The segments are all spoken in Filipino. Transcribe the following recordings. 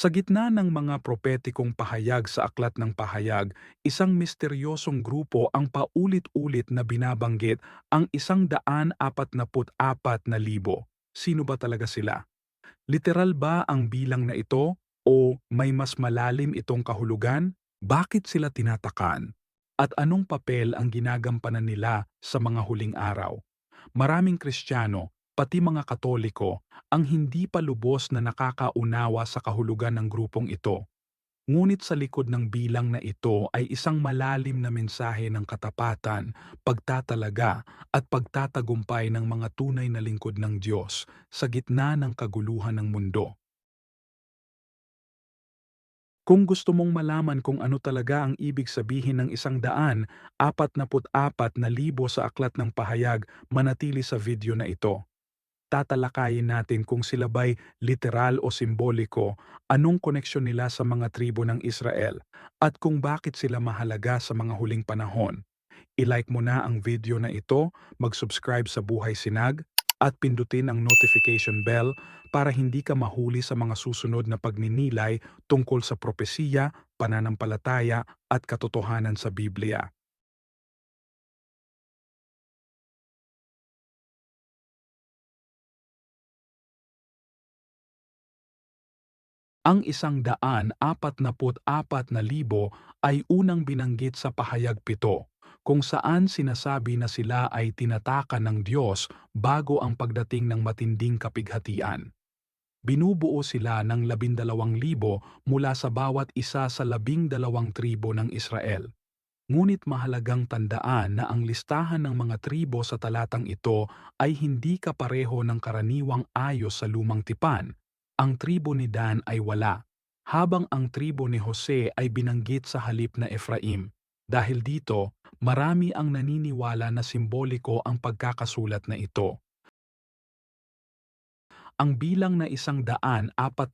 Sa gitna ng mga propetikong pahayag sa Aklat ng Pahayag, isang misteryosong grupo ang paulit-ulit na binabanggit ang isang daan apat na apat na libo. Sino ba talaga sila? Literal ba ang bilang na ito o may mas malalim itong kahulugan? Bakit sila tinatakan? At anong papel ang ginagampanan nila sa mga huling araw? Maraming Kristiyano pati mga Katoliko, ang hindi pa lubos na nakakaunawa sa kahulugan ng grupong ito. Ngunit sa likod ng bilang na ito ay isang malalim na mensahe ng katapatan, pagtatalaga at pagtatagumpay ng mga tunay na lingkod ng Diyos sa gitna ng kaguluhan ng mundo. Kung gusto mong malaman kung ano talaga ang ibig sabihin ng isang daan, apat na apat na libo sa aklat ng pahayag, manatili sa video na ito tatalakayin natin kung sila ba'y literal o simboliko, anong koneksyon nila sa mga tribo ng Israel, at kung bakit sila mahalaga sa mga huling panahon. I-like mo na ang video na ito, mag-subscribe sa Buhay Sinag, at pindutin ang notification bell para hindi ka mahuli sa mga susunod na pagninilay tungkol sa propesiya, pananampalataya at katotohanan sa Biblia. Ang isang daan apat naput apat na libo ay unang binanggit sa pahayag pito, kung saan sinasabi na sila ay tinatakan ng Diyos bago ang pagdating ng matinding kapighatian. Binubuo sila ng labindalawang libo mula sa bawat isa sa labing dalawang tribo ng Israel. Ngunit mahalagang tandaan na ang listahan ng mga tribo sa talatang ito ay hindi kapareho ng karaniwang ayos sa lumang tipan ang tribo ni Dan ay wala, habang ang tribo ni Jose ay binanggit sa halip na Efraim. Dahil dito, marami ang naniniwala na simboliko ang pagkakasulat na ito. Ang bilang na isang daan apat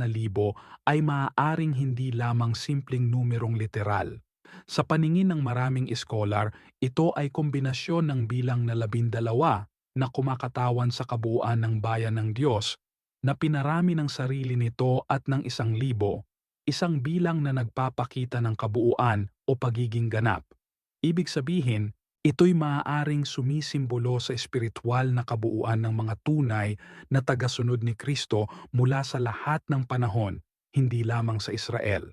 na libo ay maaaring hindi lamang simpleng numerong literal. Sa paningin ng maraming iskolar, ito ay kombinasyon ng bilang na labindalawa na kumakatawan sa kabuuan ng bayan ng Diyos na pinarami ng sarili nito at ng isang libo, isang bilang na nagpapakita ng kabuuan o pagiging ganap. Ibig sabihin, ito'y maaaring sumisimbolo sa espiritual na kabuuan ng mga tunay na tagasunod ni Kristo mula sa lahat ng panahon, hindi lamang sa Israel.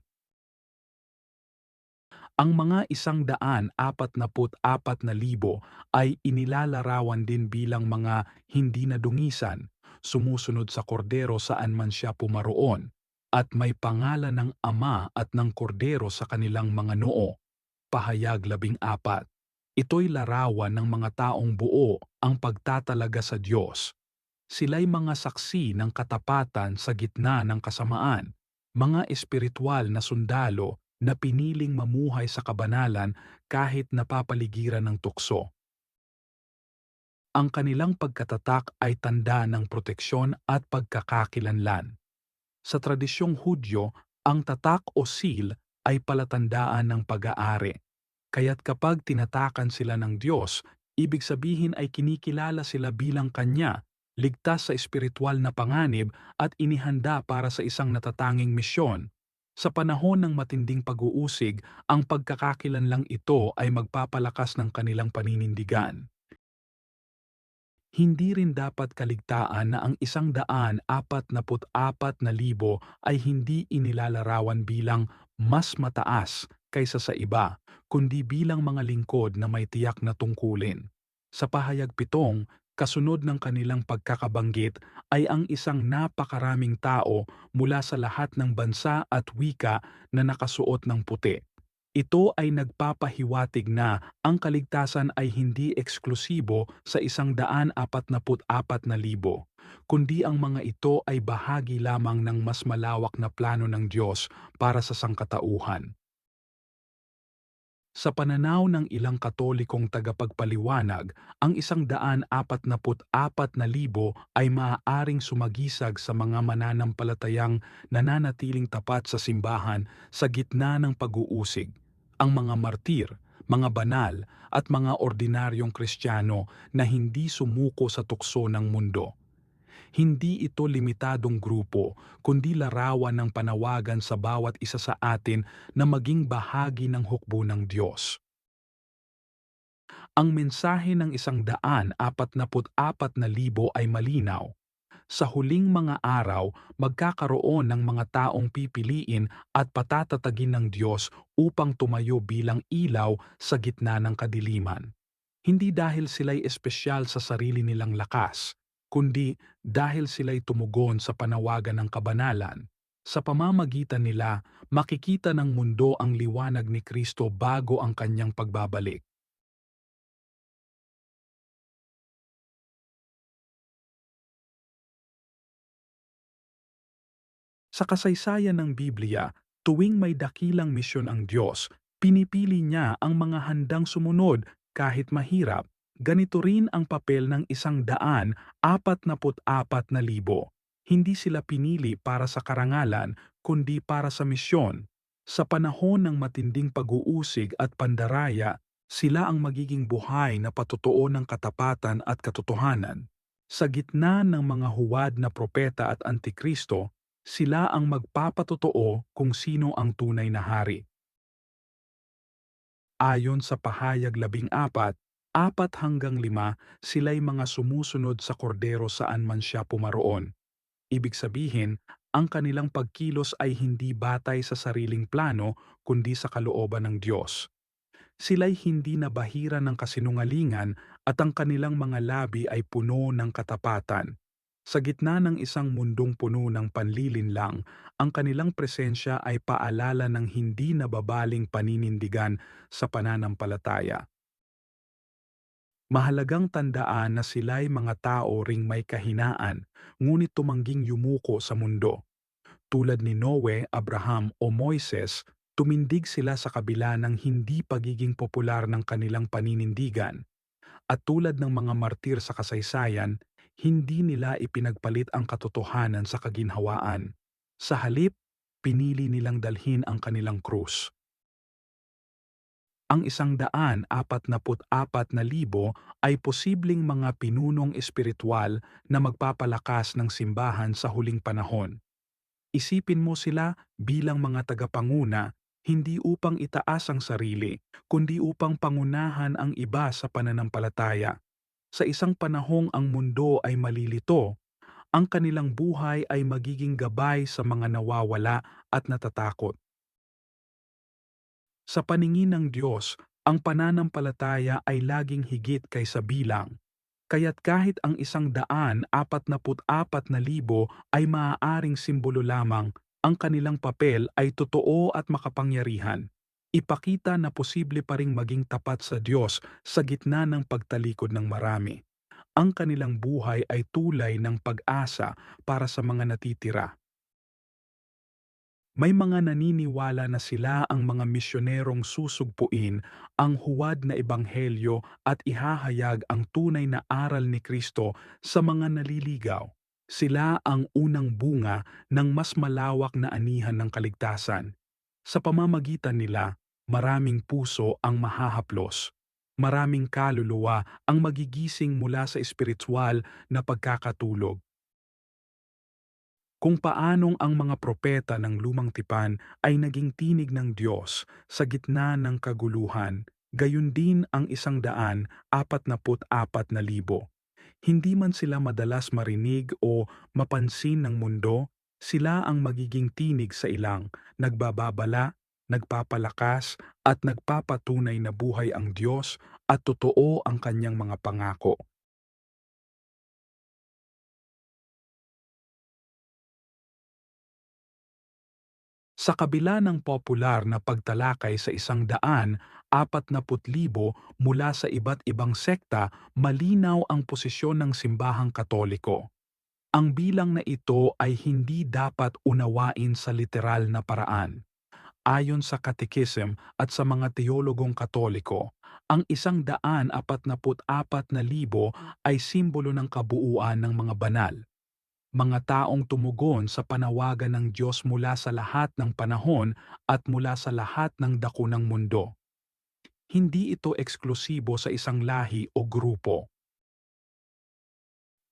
Ang mga isang daan apat na apat na libo ay inilalarawan din bilang mga hindi nadungisan sumusunod sa kordero saan man siya pumaroon, at may pangalan ng ama at ng kordero sa kanilang mga noo. Pahayag labing apat. Ito'y larawan ng mga taong buo ang pagtatalaga sa Diyos. Sila'y mga saksi ng katapatan sa gitna ng kasamaan, mga espiritual na sundalo na piniling mamuhay sa kabanalan kahit napapaligiran ng tukso. Ang kanilang pagkatatak ay tanda ng proteksyon at pagkakakilanlan. Sa tradisyong Hudyo, ang tatak o seal ay palatandaan ng pag-aari. Kaya't kapag tinatakan sila ng Diyos, ibig sabihin ay kinikilala sila bilang Kanya, ligtas sa espiritual na panganib at inihanda para sa isang natatanging misyon. Sa panahon ng matinding pag-uusig, ang pagkakakilanlang ito ay magpapalakas ng kanilang paninindigan. Hindi rin dapat kaligtaan na ang isang daan apat na apat na libo ay hindi inilalarawan bilang mas mataas kaysa sa iba, kundi bilang mga lingkod na may tiyak na tungkulin. Sa pahayag pitong, kasunod ng kanilang pagkakabanggit ay ang isang napakaraming tao mula sa lahat ng bansa at wika na nakasuot ng puti ito ay nagpapahiwatig na ang kaligtasan ay hindi eksklusibo sa isang daan apat na libo, kundi ang mga ito ay bahagi lamang ng mas malawak na plano ng Diyos para sa sangkatauhan. Sa pananaw ng ilang katolikong tagapagpaliwanag, ang isang daan apat na apat na libo ay maaaring sumagisag sa mga mananampalatayang nananatiling tapat sa simbahan sa gitna ng pag-uusig ang mga martir, mga banal at mga ordinaryong kristyano na hindi sumuko sa tukso ng mundo. Hindi ito limitadong grupo, kundi larawan ng panawagan sa bawat isa sa atin na maging bahagi ng hukbo ng Diyos. Ang mensahe ng isang daan apat na libo ay malinaw. Sa huling mga araw, magkakaroon ng mga taong pipiliin at patatatagin ng Diyos upang tumayo bilang ilaw sa gitna ng kadiliman. Hindi dahil sila'y espesyal sa sarili nilang lakas, kundi dahil sila'y tumugon sa panawagan ng kabanalan. Sa pamamagitan nila, makikita ng mundo ang liwanag ni Kristo bago ang kanyang pagbabalik. Sa kasaysayan ng Biblia, tuwing may dakilang misyon ang Diyos, pinipili niya ang mga handang sumunod kahit mahirap. Ganito rin ang papel ng isang daan apat naput apat na libo. Hindi sila pinili para sa karangalan, kundi para sa misyon. Sa panahon ng matinding pag-uusig at pandaraya, sila ang magiging buhay na patutuo ng katapatan at katotohanan. Sa gitna ng mga huwad na propeta at antikristo, sila ang magpapatotoo kung sino ang tunay na hari. Ayon sa pahayag labing apat, apat hanggang lima sila'y mga sumusunod sa kordero saan man siya pumaroon. Ibig sabihin, ang kanilang pagkilos ay hindi batay sa sariling plano kundi sa kalooban ng Diyos. Sila'y hindi nabahira ng kasinungalingan at ang kanilang mga labi ay puno ng katapatan. Sa gitna ng isang mundong puno ng panlilinlang, ang kanilang presensya ay paalala ng hindi nababaling paninindigan sa pananampalataya. Mahalagang tandaan na sila'y mga tao ring may kahinaan, ngunit tumangging yumuko sa mundo. Tulad ni Noe, Abraham o Moises, tumindig sila sa kabila ng hindi pagiging popular ng kanilang paninindigan. At tulad ng mga martir sa kasaysayan, hindi nila ipinagpalit ang katotohanan sa kaginhawaan. Sa halip, pinili nilang dalhin ang kanilang krus. Ang isang daan apat naput apat na libo ay posibleng mga pinunong espiritual na magpapalakas ng simbahan sa huling panahon. Isipin mo sila bilang mga tagapanguna hindi upang itaas ang sarili, kundi upang pangunahan ang iba sa pananampalataya. Sa isang panahong ang mundo ay malilito, ang kanilang buhay ay magiging gabay sa mga nawawala at natatakot. Sa paningin ng Diyos, ang pananampalataya ay laging higit kaysa bilang. Kaya't kahit ang isang daan apat naput apat na libo ay maaaring simbolo lamang, ang kanilang papel ay totoo at makapangyarihan ipakita na posible pa ring maging tapat sa Diyos sa gitna ng pagtalikod ng marami. Ang kanilang buhay ay tulay ng pag-asa para sa mga natitira. May mga naniniwala na sila ang mga misyonerong susugpuin ang huwad na ebanghelyo at ihahayag ang tunay na aral ni Kristo sa mga naliligaw. Sila ang unang bunga ng mas malawak na anihan ng kaligtasan. Sa pamamagitan nila, maraming puso ang mahahaplos. Maraming kaluluwa ang magigising mula sa espiritual na pagkakatulog. Kung paanong ang mga propeta ng lumang tipan ay naging tinig ng Diyos sa gitna ng kaguluhan, gayon din ang isang daan apat na apat na libo. Hindi man sila madalas marinig o mapansin ng mundo, sila ang magiging tinig sa ilang, nagbababala, nagpapalakas at nagpapatunay na buhay ang Diyos at totoo ang kanyang mga pangako. Sa kabila ng popular na pagtalakay sa isang daan, apat na putlibo mula sa iba't ibang sekta, malinaw ang posisyon ng simbahang katoliko. Ang bilang na ito ay hindi dapat unawain sa literal na paraan. Ayon sa Katekism at sa mga teologong katoliko, ang isang daan apat naput apat na libo ay simbolo ng kabuuan ng mga banal. Mga taong tumugon sa panawagan ng Diyos mula sa lahat ng panahon at mula sa lahat ng dako ng mundo. Hindi ito eksklusibo sa isang lahi o grupo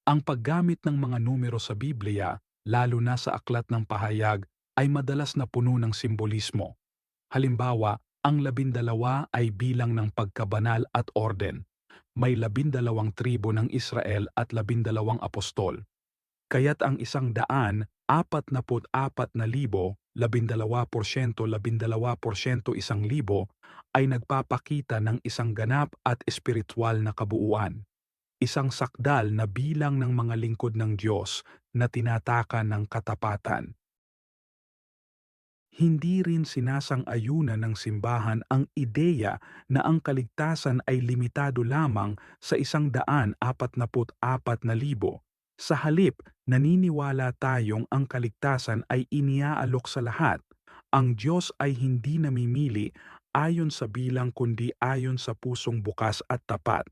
Ang paggamit ng mga numero sa Biblia, lalo na sa aklat ng pahayag, ay madalas na puno ng simbolismo. Halimbawa, ang labindalawa ay bilang ng pagkabanal at orden. May labindalawang tribo ng Israel at labindalawang apostol. Kaya't ang isang daan, apat na put apat na libo, labindalawa porsyento, labindalawa porsyento isang libo, ay nagpapakita ng isang ganap at espiritual na kabuuan. Isang sakdal na bilang ng mga lingkod ng Diyos na tinataka ng katapatan hindi rin sinasang-ayunan ng simbahan ang ideya na ang kaligtasan ay limitado lamang sa isang daan apat na libo. Sa halip, naniniwala tayong ang kaligtasan ay iniaalok sa lahat. Ang Diyos ay hindi namimili ayon sa bilang kundi ayon sa pusong bukas at tapat.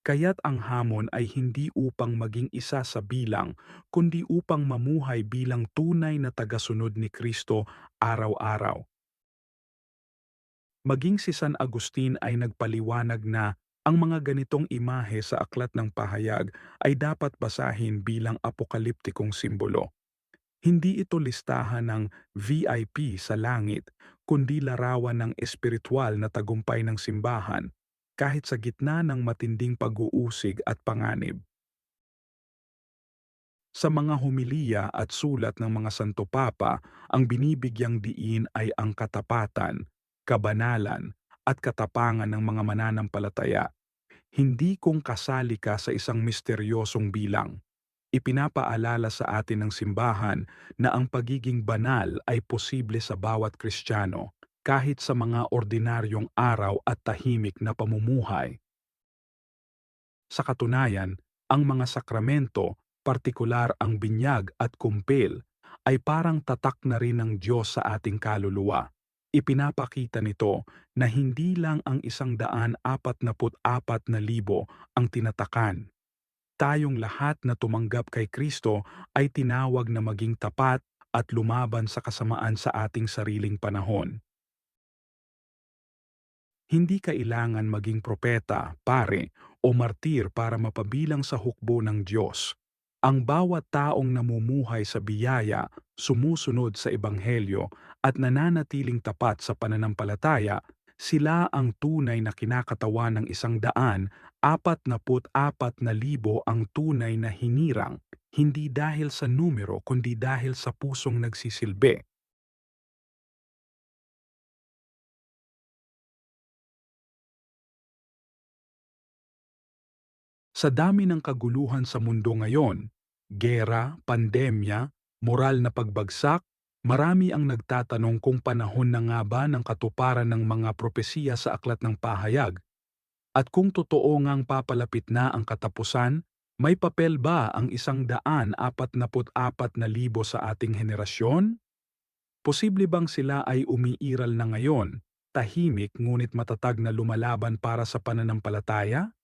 Kaya't ang hamon ay hindi upang maging isa sa bilang, kundi upang mamuhay bilang tunay na tagasunod ni Kristo araw-araw. Maging si San Agustin ay nagpaliwanag na ang mga ganitong imahe sa aklat ng pahayag ay dapat basahin bilang apokaliptikong simbolo. Hindi ito listahan ng VIP sa langit, kundi larawan ng espiritual na tagumpay ng simbahan kahit sa gitna ng matinding pag-uusig at panganib. Sa mga humiliya at sulat ng mga Santo Papa, ang binibigyang diin ay ang katapatan, kabanalan, at katapangan ng mga mananampalataya. Hindi kung kasali ka sa isang misteryosong bilang. Ipinapaalala sa atin ng simbahan na ang pagiging banal ay posible sa bawat Kristiyano kahit sa mga ordinaryong araw at tahimik na pamumuhay. Sa katunayan, ang mga sakramento, partikular ang binyag at kumpil, ay parang tatak na rin ng Diyos sa ating kaluluwa. Ipinapakita nito na hindi lang ang isang daan apat na apat na libo ang tinatakan. Tayong lahat na tumanggap kay Kristo ay tinawag na maging tapat at lumaban sa kasamaan sa ating sariling panahon. Hindi kailangan maging propeta, pare, o martir para mapabilang sa hukbo ng Diyos. Ang bawat taong namumuhay sa biyaya, sumusunod sa Ebanghelyo at nananatiling tapat sa pananampalataya, sila ang tunay na kinakatawan ng isang daan, apat na apat na libo ang tunay na hinirang, hindi dahil sa numero kundi dahil sa pusong nagsisilbi. Sa dami ng kaguluhan sa mundo ngayon, gera, pandemya, moral na pagbagsak, marami ang nagtatanong kung panahon na nga ba ng katuparan ng mga propesiya sa aklat ng pahayag. At kung totoo ngang papalapit na ang katapusan, may papel ba ang isang daan apat apat na libo sa ating henerasyon? Posible bang sila ay umiiral na ngayon, tahimik ngunit matatag na lumalaban para sa pananampalataya?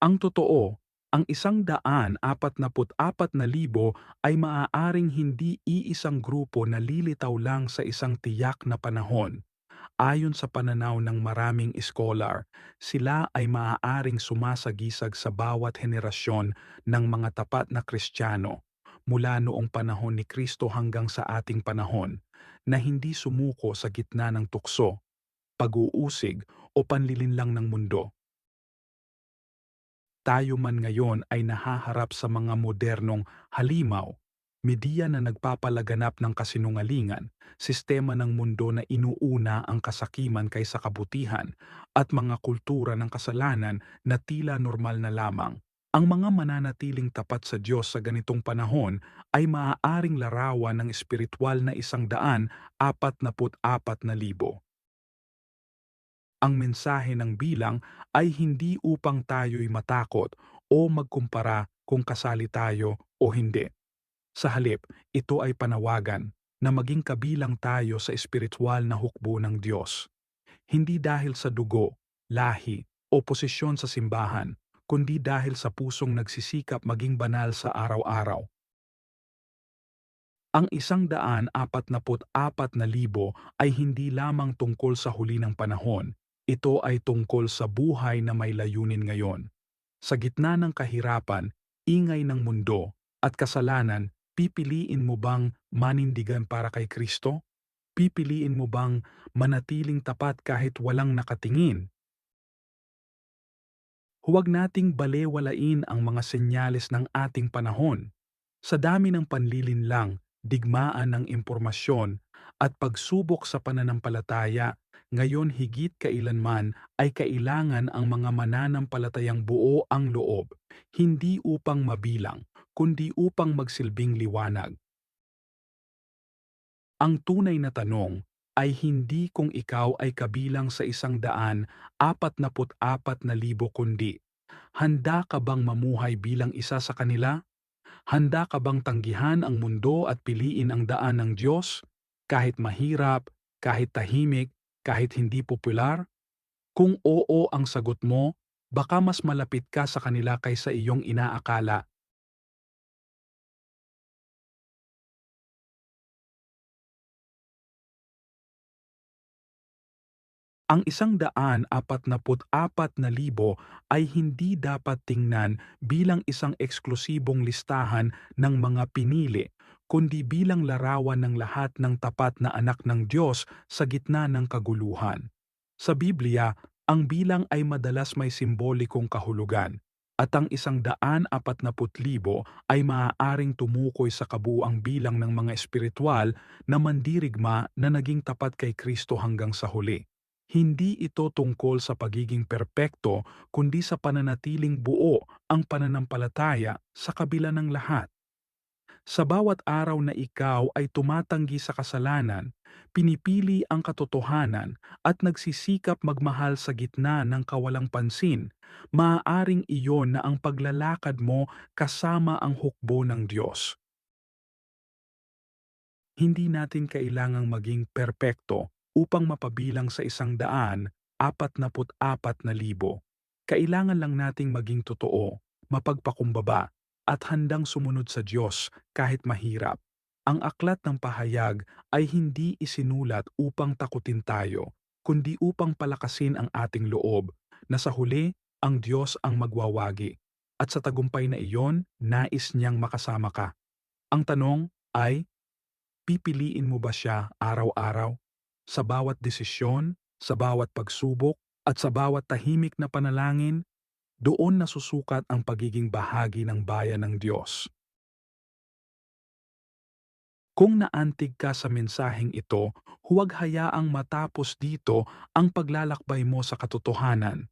Ang totoo, ang isang daan apat na apat na libo ay maaaring hindi iisang grupo na lilitaw lang sa isang tiyak na panahon. Ayon sa pananaw ng maraming scholar, sila ay maaaring sumasagisag sa bawat henerasyon ng mga tapat na Kristiyano mula noong panahon ni Kristo hanggang sa ating panahon na hindi sumuko sa gitna ng tukso, pag-uusig o panlilinlang ng mundo tayo man ngayon ay nahaharap sa mga modernong halimaw, media na nagpapalaganap ng kasinungalingan, sistema ng mundo na inuuna ang kasakiman kaysa kabutihan, at mga kultura ng kasalanan na tila normal na lamang. Ang mga mananatiling tapat sa Diyos sa ganitong panahon ay maaaring larawan ng espiritual na isang daan apat na put apat na libo. Ang mensahe ng bilang ay hindi upang tayo'y matakot o magkumpara kung kasali tayo o hindi. Sa halip, ito ay panawagan na maging kabilang tayo sa espiritual na hukbo ng Diyos. Hindi dahil sa dugo, lahi, o posisyon sa simbahan, kundi dahil sa pusong nagsisikap maging banal sa araw-araw. Ang isang daan apat na apat na libo ay hindi lamang tungkol sa huli ng panahon, ito ay tungkol sa buhay na may layunin ngayon. Sa gitna ng kahirapan, ingay ng mundo, at kasalanan, pipiliin mo bang manindigan para kay Kristo? Pipiliin mo bang manatiling tapat kahit walang nakatingin? Huwag nating balewalain ang mga senyales ng ating panahon. Sa dami ng panlilinlang, digmaan ng impormasyon, at pagsubok sa pananampalataya, ngayon higit kailanman ay kailangan ang mga mananampalatayang buo ang loob, hindi upang mabilang, kundi upang magsilbing liwanag. Ang tunay na tanong ay hindi kung ikaw ay kabilang sa isang daan apat na apat na libo kundi, handa ka bang mamuhay bilang isa sa kanila? Handa ka bang tanggihan ang mundo at piliin ang daan ng Diyos? Kahit mahirap, kahit tahimik, kahit hindi popular? Kung oo ang sagot mo, baka mas malapit ka sa kanila kaysa iyong inaakala. Ang isang daan apat na apat na libo ay hindi dapat tingnan bilang isang eksklusibong listahan ng mga pinili, kundi bilang larawan ng lahat ng tapat na anak ng Diyos sa gitna ng kaguluhan. Sa Biblia, ang bilang ay madalas may simbolikong kahulugan, at ang isang daan apat na libo ay maaaring tumukoy sa kabuang bilang ng mga espiritual na mandirigma na naging tapat kay Kristo hanggang sa huli. Hindi ito tungkol sa pagiging perpekto kundi sa pananatiling buo ang pananampalataya sa kabila ng lahat. Sa bawat araw na ikaw ay tumatanggi sa kasalanan, pinipili ang katotohanan at nagsisikap magmahal sa gitna ng kawalang pansin, maaaring iyon na ang paglalakad mo kasama ang hukbo ng Diyos. Hindi natin kailangang maging perpekto upang mapabilang sa isang daan, apat na libo. Kailangan lang nating maging totoo, mapagpakumbaba, at handang sumunod sa Diyos kahit mahirap. Ang aklat ng pahayag ay hindi isinulat upang takutin tayo, kundi upang palakasin ang ating loob, na sa huli, ang Diyos ang magwawagi. At sa tagumpay na iyon, nais niyang makasama ka. Ang tanong ay, pipiliin mo ba siya araw-araw? sa bawat desisyon, sa bawat pagsubok, at sa bawat tahimik na panalangin, doon nasusukat ang pagiging bahagi ng bayan ng Diyos. Kung naantig ka sa mensaheng ito, huwag hayaang matapos dito ang paglalakbay mo sa katotohanan.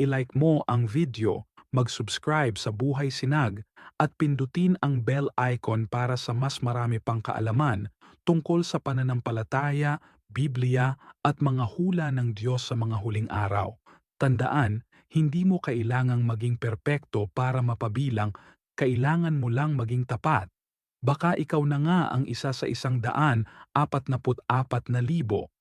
I-like mo ang video, mag-subscribe sa Buhay Sinag at pindutin ang bell icon para sa mas marami pang kaalaman tungkol sa pananampalataya, Biblia at mga hula ng Diyos sa mga huling araw. Tandaan, hindi mo kailangang maging perpekto para mapabilang, kailangan mo lang maging tapat. Baka ikaw na nga ang isa sa isang daan, apat na libo,